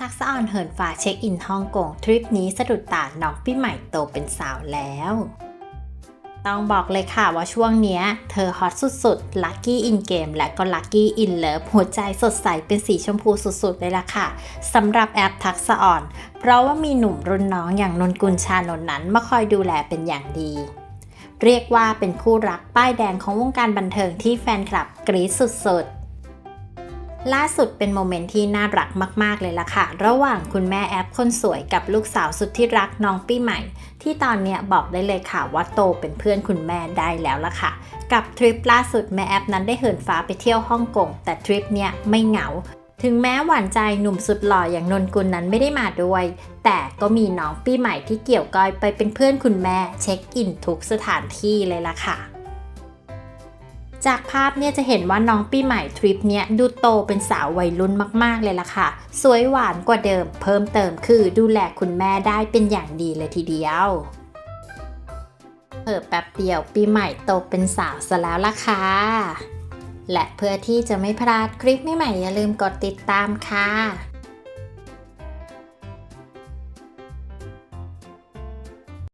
ทักษะออนเหินฟ้าเช็คอินฮ่องกงทริปนี้สะดุดตาน้องพี่ใหม่โตเป็นสาวแล้ว ต้องบอกเลยค่ะว่าช่วงเนี้ย เธอฮอตสุดๆลัคกี้อินเกมและก็ลัคกี้อินเลิฟหัวใจสดใสเป็นสีชมพูสุดๆเลยล่ะค่ะสำหรับแอปทักษะอ่อน เพราะว่ามีหนุ่มรุ่นน้องอย่างนนกุลชานนนั้นมาคอยดูแลเป็นอย่างดีเรียกว่าเป็นคู่รักป้ายแดงของวงการบันเทิงที่แฟนคลับกรี๊ดสุดๆ ล่าสุดเป็นโมเมนต์ที่น่ารักมาก ๆ เลยล่ะค่ะ ระหว่างคุณแม่แอปคนสวยกับลูกสาวสุดที่รักน้องปีใหม่ ที่ตอนนี้บอกได้เลยค่ะว่าโตเป็นเพื่อนคุณแม่ได้แล้วล่ะค่ะ กับทริปล่าสุดแม่แอปนั้นได้เหินฟ้าไปเที่ยวฮ่องกงแต่ทริปเนี้ยไม่เหงาถึงแม้หวานใจหนุ่มสุดหล่ออย่างนนกุลนั้นไม่ได้มาด้วย แต่ก็มีน้องปีใหม่ที่เกี่ยวก้อยไปเป็นเพื่อนคุณแม่เช็คอินทุกสถานที่เลยล่ะค่ะ จากภาพเนี่ยจะเห็นว่าน้องปีใหม่ทริปเนี้ยดูโตเป็นสาววัยรุ่นมากๆเลยล่ะค่ะ สวยหวานกว่าเดิมเพิ่มเติมคือดูแลคุณแม่ได้เป็นอย่างดีเลยทีเดียวเพิ่แป๊บเดียวปีใหม่โตเป็นสาวซะแล้วล่ะค่ะ และเพื่อที่จะไม่พลาดคลิปใหม่ๆอย่าลืมกดติดตามค่ะ